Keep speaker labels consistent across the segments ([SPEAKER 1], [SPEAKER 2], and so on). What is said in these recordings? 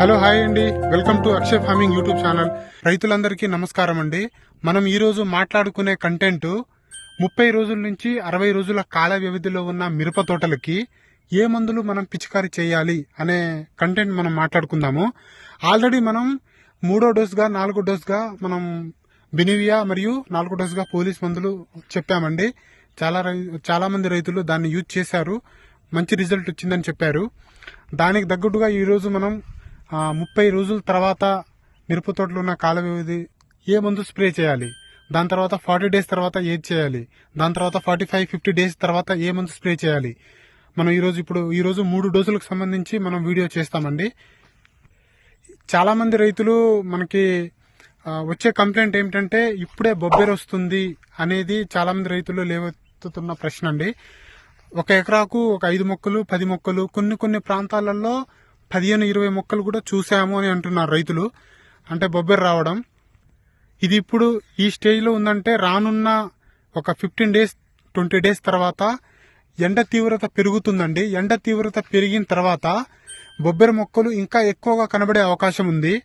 [SPEAKER 1] Hello hi అండి. Welcome to Akshay farming YouTube channel. రైతులందరికీ నమస్కారం అండి. మనం ఈరోజు మాట్లాడుకునే కంటెంట్ ముప్పై రోజుల నుంచి అరవై రోజుల కాల వ్యవధిలో ఉన్న మిరప తోటలకి ఏ మందులు మనం పిచికారీ చేయాలి అనే కంటెంట్ మనం మాట్లాడుకుందాము. ఆల్రెడీ మనం మూడో డోస్గా నాలుగో డోస్గా మనం బినివియా మరియు నాలుగో డోస్గా పోలీస్ మందులు చెప్పామండి. చాలా రై చాలా మంది రైతులు దాన్ని యూజ్ చేశారు. మంచి రిజల్ట్ వచ్చిందని చెప్పారు. దానికి తగ్గట్టుగా ఈరోజు మనం ముప్పై రోజుల తర్వాత మిరప తోటలో ఉన్న కాల వ్యవధి ఏ మందు స్ప్రే చేయాలి? దాని తర్వాత ఫార్టీ డేస్ తర్వాత ఏది చేయాలి? దాని తర్వాత ఫార్టీ ఫైవ్ ఫిఫ్టీ డేస్ తర్వాత ఏ మందు స్ప్రే చేయాలి? మనం ఈరోజు ఇప్పుడు ఈరోజు మూడు డోసులకు సంబంధించి మనం వీడియో చేస్తామండి. చాలామంది రైతులు మనకి వచ్చే కంప్లైంట్ ఏమిటంటే ఇప్పుడే బొబ్బెర వస్తుంది అనేది చాలామంది రైతులు లేవెత్తుతున్న ప్రశ్న అండి. ఒక ఎకరాకు ఒక ఐదు మొక్కలు పది మొక్కలు కొన్ని కొన్ని ప్రాంతాలలో పదిహేను ఇరవై మొక్కలు కూడా చూసాము అని అంటున్నారు రైతులు. అంటే బొబ్బెర రావడం. ఇది ఇప్పుడు ఈ స్టేజ్లో ఉందంటే రానున్న ఒక ఫిఫ్టీన్ డేస్ ట్వంటీ డేస్ తర్వాత ఎండ తీవ్రత పెరుగుతుందండి. ఎండ తీవ్రత పెరిగిన తర్వాత బొబ్బెర మొక్కలు ఇంకా ఎక్కువగా కనబడే అవకాశం ఉంది.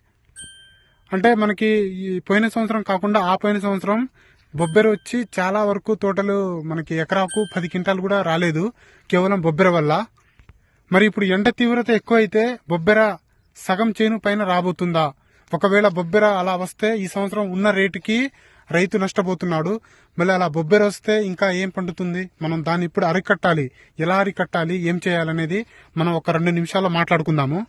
[SPEAKER 1] అంటే మనకి ఈ పోయిన సంవత్సరం కాకుండా ఆ పోయిన సంవత్సరం బొబ్బెర వచ్చి చాలా వరకు తోటలు మనకి ఎకరాకు పది క్వింటాలు కూడా రాలేదు. కేవలం బొబ్బెర వల్ల. మరి ఇప్పుడు ఎండ తీవ్రత ఎక్కువైతే బొబ్బెర సగం చేను పైన రాబోతుందా? ఒకవేళ బొబ్బెర అలా వస్తే ఈ సంవత్సరం ఉన్న రేటుకి రైతు నష్టపోతున్నాడు. మళ్ళీ అలా బొబ్బెర వస్తే ఇంకా ఏం పండుతుంది? మనం దాన్ని ఇప్పుడు అరికట్టాలి. ఎలా అరికట్టాలి? ఏం చేయాలనేది మనం ఒక రెండు నిమిషాల్లో మాట్లాడుకుందాము.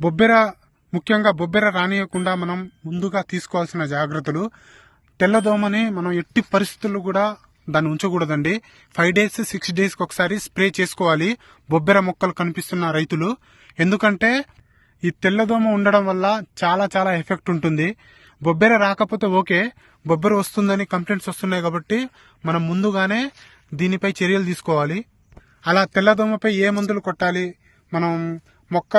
[SPEAKER 1] బొబ్బెర ముఖ్యంగా బొబ్బెర రానియకుండా మనం ముందుగా తీసుకోవాల్సిన జాగ్రత్తలు. తెల్లదోమని మనం ఎట్టి పరిస్థితుల్లో కూడా దాన్ని ఉంచకూడదండి. ఫైవ్ డేస్ సిక్స్ డేస్కి ఒకసారి స్ప్రే చేసుకోవాలి. బొబ్బెర మొక్కలు కనిపిస్తున్న రైతులు. ఎందుకంటే ఈ తెల్లదోమ ఉండడం వల్ల చాలా చాలా ఎఫెక్ట్ ఉంటుంది. బొబ్బెర రాకపోతే ఓకే. బొబ్బెర వస్తుందని కంప్లైంట్స్ వస్తున్నాయి కాబట్టి మనం ముందుగానే దీనిపై చర్యలు తీసుకోవాలి. అలా తెల్లదోమపై ఏ మందులు కొట్టాలి? మనం మొక్క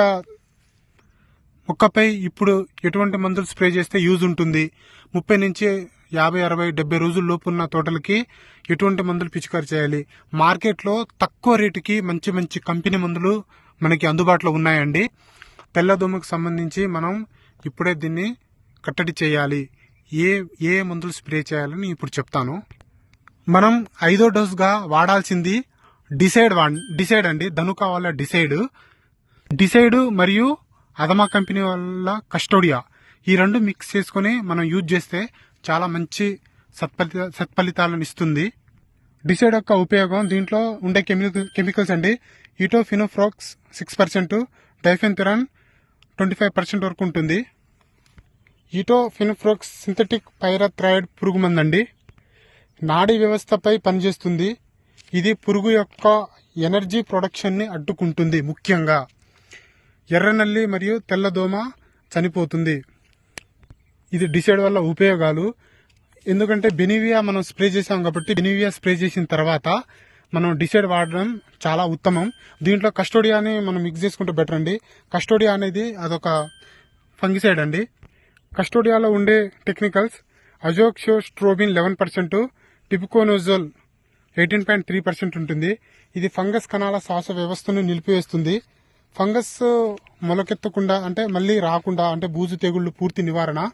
[SPEAKER 1] మొక్కపై ఇప్పుడు ఎటువంటి మందులు స్ప్రే చేస్తే యూజ్ ఉంటుంది? ముప్పై నుంచి యాభై అరవై డెబ్బై రోజుల లోపు ఉన్న తోటలకి ఎటువంటి మందులు పిచికారి చేయాలి? మార్కెట్లో తక్కువ రేటుకి మంచి మంచి కంపెనీ మందులు మనకి అందుబాటులో ఉన్నాయండి. తెల్లదోమకు సంబంధించి మనం ఇప్పుడే దీన్ని కట్టడి చేయాలి. ఏ ఏ మందులు స్ప్రే చేయాలని ఇప్పుడు చెప్తాను. మనం ఐదో డోస్గా వాడాల్సింది డిసైడ్ వా డిసైడ్ అండి. ధనుకా వాళ్ళ డిసైడ్. డిసైడ్ మరియు అదమా కంపెనీ వల్ల కస్టోడియా. ఈ రెండు మిక్స్ చేసుకొని మనం యూజ్ చేస్తే చాలా మంచి సత్ఫలిత సత్ఫలితాలను ఇస్తుంది. డిసైడ్ యొక్క ఉపయోగం దీంట్లో ఉండే కెమికల్ కెమికల్స్ అండి. Etofenprox six percent diafenthiuron twenty five percent వరకు ఉంటుంది. ఈటోఫినోఫ్రాక్స్ సింథటిక్ పైరథ్రాయిడ్ పురుగు మందండి నాడీ వ్యవస్థపై పనిచేస్తుంది. ఇది పురుగు యొక్క ఎనర్జీ ప్రొడక్షన్ని అడ్డుకుంటుంది ముఖ్యంగా. ఎర్రనల్లి మరియు తెల్లదోమ చనిపోతుంది. ఇది డిసైడ్ వల్ల ఉపయోగాలు. ఎందుకంటే బెనివియా మనం స్ప్రే చేసాం కాబట్టి బెనివియా స్ప్రే చేసిన తర్వాత మనం డిసైడ్ వాడడం చాలా ఉత్తమం. దీంట్లో కస్టోడియాని మనం మిక్స్ చేసుకుంటే బెటర్ అండి. కస్టోడియా అనేది అదొక ఫంగిసైడ్ అండి. కస్టోడియాలో ఉండే technicals azoxystrobin eleven percent tebuconazole eighteen point three percent ఉంటుంది. ఇది ఫంగస్ కణాల శ్వాస వ్యవస్థను నిలిపివేస్తుంది. ఫంగస్ మొలకెత్తకుండా అంటే మళ్ళీ రాకుండా అంటే బూజు తెగుళ్ళు పూర్తి నివారణ.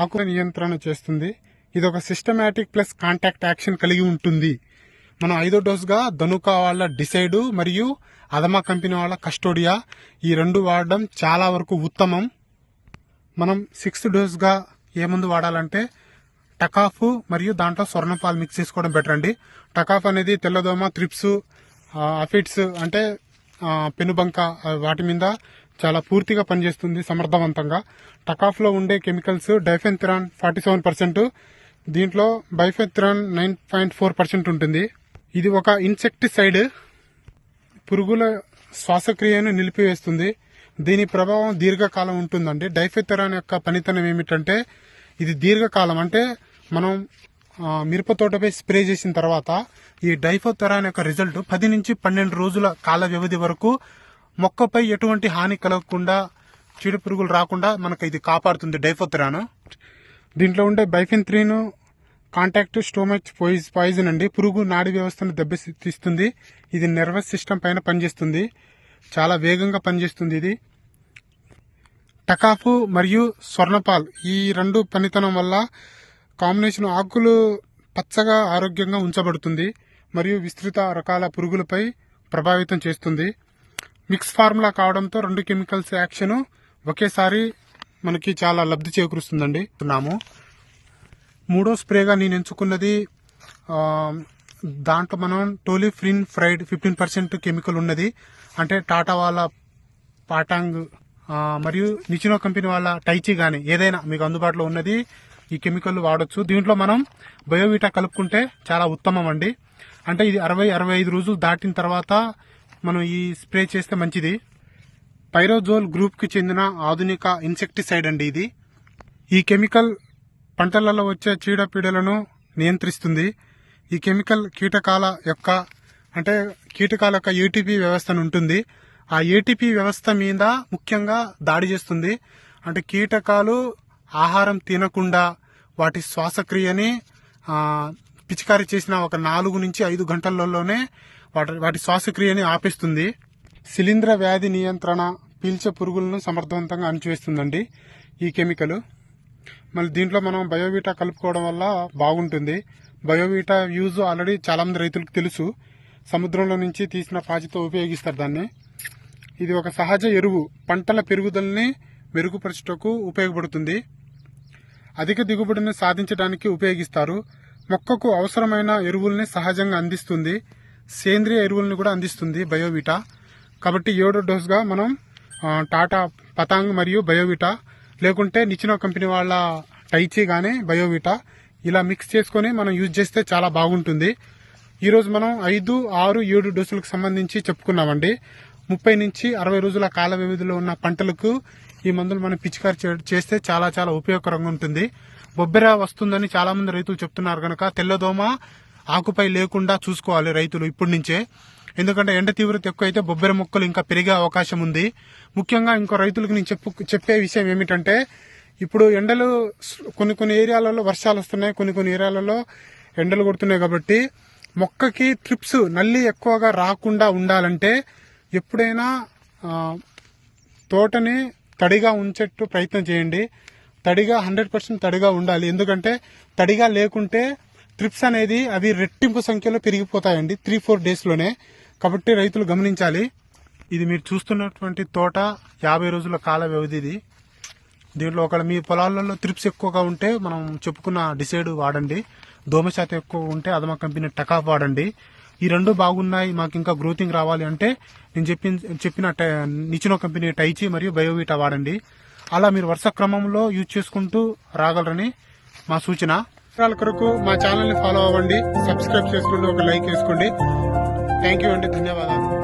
[SPEAKER 1] ఆకుల నియంత్రణ చేస్తుంది. ఇది ఒక సిస్టమేటిక్ ప్లస్ కాంటాక్ట్ యాక్షన్ కలిగి ఉంటుంది. మనం ఐదో డోస్గా ధనుకా వాళ్ళ డిసైడ్ మరియు అదమా కంపెనీ వాళ్ళ కస్టోడియా ఈ రెండు వాడడం చాలా వరకు ఉత్తమం. మనం సిక్స్త్ డోస్గా ఏ మందు వాడాలంటే టకాఫ్ మరియు దాంట్లో స్వర్ణపాలు మిక్స్ చేసుకోవడం బెటర్ అండి. టకాఫ్ అనేది తెల్లదోమ త్రిప్స్ అఫిట్స్ అంటే పెనుబంక వాటి మీద చాలా పూర్తిగా పనిచేస్తుంది సమర్థవంతంగా. టకాఫ్లో ఉండే chemicals diafenthiuron forty seven percent దీంట్లో bifenthrin nine point four percent ఉంటుంది. ఇది ఒక ఇన్సెక్టిసైడ్ పురుగుల శ్వాసక్రియను నిలిపివేస్తుంది. దీని ప్రభావం దీర్ఘకాలం ఉంటుందండి. డైఫెథరాన్ యొక్క పనితనం ఏమిటంటే ఇది దీర్ఘకాలం. అంటే మనం మిరప తోటపై స్ప్రే చేసిన తర్వాత ఈ డైఫోథెరాన్ యొక్క రిజల్ట్ పది నుంచి పన్నెండు రోజుల కాల వ్యవధి వరకు మొక్కపై ఎటువంటి హాని కలగకుండా చీడ పురుగులు రాకుండా మనకు ఇది కాపాడుతుంది డైఫోథెరాన్. దీంట్లో ఉండే బైఫిన్ త్రీను కాంటాక్ట్ స్టోమచ్ పాయిజ్ పాయిజన్ అండి. పురుగు నాడి వ్యవస్థను దెబ్బతీస్తుంది. ఇది నర్వస్ సిస్టమ్ పైన పనిచేస్తుంది. చాలా వేగంగా పనిచేస్తుంది ఇది. టకాఫు మరియు స్వర్ణపాల్ ఈ రెండు పనితనం వల్ల కాంబినేషన్ ఆకులు పచ్చగా ఆరోగ్యంగా ఉంచబడుతుంది మరియు విస్తృత రకాల పురుగులపై ప్రభావితం చేస్తుంది. మిక్స్ ఫార్ములా కావడంతో రెండు కెమికల్స్ యాక్షన్ ఒకేసారి మనకి చాలా లబ్ధి చేకూరుస్తుందండి. ఉన్నాము. మూడో స్ప్రేగా నేను ఎంచుకున్నది దాంట్లో మనం tolfenpyrad fifteen percent chemical ఉన్నది. అంటే టాటా వాళ్ళ పాటాంగ్ మరియు నిచినో కంపెనీ వాళ్ళ టైచి కానీ ఏదైనా మీకు అందుబాటులో ఉన్నది ఈ కెమికల్ వాడచ్చు. దీంట్లో మనం బయోవిటా కలుపుకుంటే చాలా ఉత్తమం అండి. అంటే ఇది అరవై అరవై ఐదు రోజులు దాటిన తర్వాత మనం ఈ స్ప్రే చేస్తే మంచిది. పైరోజోల్ గ్రూప్కి చెందిన ఆధునిక ఇన్సెక్టిసైడ్ అండి ఇది. ఈ కెమికల్ పంటలలో వచ్చే చీడపీడలను నియంత్రిస్తుంది. ఈ కెమికల్ కీటకాల యొక్క అంటే కీటకాల యొక్క ఏటీపీ వ్యవస్థను ఉంటుంది. ఆ ఏటీపీ వ్యవస్థ మీద ముఖ్యంగా దాడి చేస్తుంది. అంటే కీటకాలు ఆహారం తినకుండా వాటి శ్వాసక్రియని పిచికారీ చేసిన ఒక నాలుగు నుంచి ఐదు గంటలలోనే వాటి వాటి శ్వాసక్రియని ఆపేస్తుంది. శిలీంధ్ర వ్యాధి నియంత్రణ పీల్చే పురుగులను సమర్థవంతంగా అణిచివేస్తుందండి ఈ కెమికల్. మళ్ళీ దీంట్లో మనం బయోవీటా కలుపుకోవడం వల్ల బాగుంటుంది. బయోవీటా యూజ్ ఆల్రెడీ చాలామంది రైతులకు తెలుసు. సముద్రంలో నుంచి తీసిన పాచితో ఉపయోగిస్తారు దాన్ని. ఇది ఒక సహజ ఎరువు. పంటల పెరుగుదలని మెరుగుపరచుటకు ఉపయోగపడుతుంది. అధిక దిగుబడిని సాధించడానికి ఉపయోగిస్తారు. మొక్కకు అవసరమైన ఎరువుల్ని సహజంగా అందిస్తుంది. సేంద్రియ ఎరువుల్ని కూడా అందిస్తుంది బయోవిటా. కాబట్టి ఏడో డోస్గా మనం టాటా పతాంగ్ మరియు బయోవిటా లేకుంటే నిచ్చిన కంపెనీ వాళ్ళ టైచి కానీ బయోవిటా ఇలా మిక్స్ చేసుకొని మనం యూజ్ చేస్తే చాలా బాగుంటుంది. ఈరోజు మనం ఐదు ఆరు ఏడు డోసులకు సంబంధించి చెప్పుకున్నామండి. ముప్పై నుంచి అరవై రోజుల కాల వ్యవధిలో ఉన్న పంటలకు ఈ మందులు మనం పిచికారి చేస్తే చాలా చాలా ఉపయోగకరంగా ఉంటుంది. బొబ్బెర వస్తుందని చాలా మంది రైతులు చెప్తున్నారు కనుక తెల్లదోమ ఆకుపై లేకుండా చూసుకోవాలి రైతులు ఇప్పటి నుంచే. ఎందుకంటే ఎండ తీవ్రత ఎక్కువ అయితే బొబ్బెర మొక్కలు ఇంకా పెరిగే అవకాశం ఉంది. ముఖ్యంగా ఇంకో రైతులకు నేను చెప్పు చెప్పే విషయం ఏమిటంటే ఇప్పుడు ఎండలు కొన్ని కొన్ని ఏరియాలలో వర్షాలు వస్తున్నాయి కొన్ని కొన్ని ఏరియాలలో ఎండలు కొడుతున్నాయి కాబట్టి మొక్కకి ట్రిప్స్ నల్లి ఎక్కువగా రాకుండా ఉండాలంటే ఎప్పుడైనా తోటని తడిగా ఉంచేట్టు ప్రయత్నం చేయండి. తడిగా హండ్రెడ్ పర్సెంట్ తడిగా ఉండాలి. ఎందుకంటే తడిగా లేకుంటే ట్రిప్స్ అనేది అవి రెట్టింపు సంఖ్యలో పెరిగిపోతాయండి త్రీ ఫోర్ డేస్లోనే కాబట్టి రైతులు గమనించాలి. ఇది మీరు చూస్తున్నటువంటి తోట యాభై రోజుల కాల వ్యవధి ఇది దీంట్లో ఒకవేళ మీ పొలాలలో త్రిప్స్ ఎక్కువగా ఉంటే మనం చెప్పుకున్న డిసైడ్ వాడండి. దోమ శాతం ఎక్కువ ఉంటే అదమా కంపెనీ టకాఫ్ వాడండి. ఈ రెండు బాగున్నాయి మాకు ఇంకా గ్రోతింగ్ రావాలి అంటే నేను చెప్పిన చెప్పిన టై- నిచినో కంపెనీ టైచి మరియు బయోవీటా వాడండి. అలా మీరు వరుస క్రమంలో యూజ్ చేసుకుంటూ రాగలరని మా సూచన. వివరాల కొరకు మా ఛానల్ని ఫాలో అవ్వండి సబ్స్క్రైబ్ చేసుకోండి ఒక లైక్ వేసుకోండి. థ్యాంక్ యూ అండి ధన్యవాదాలు.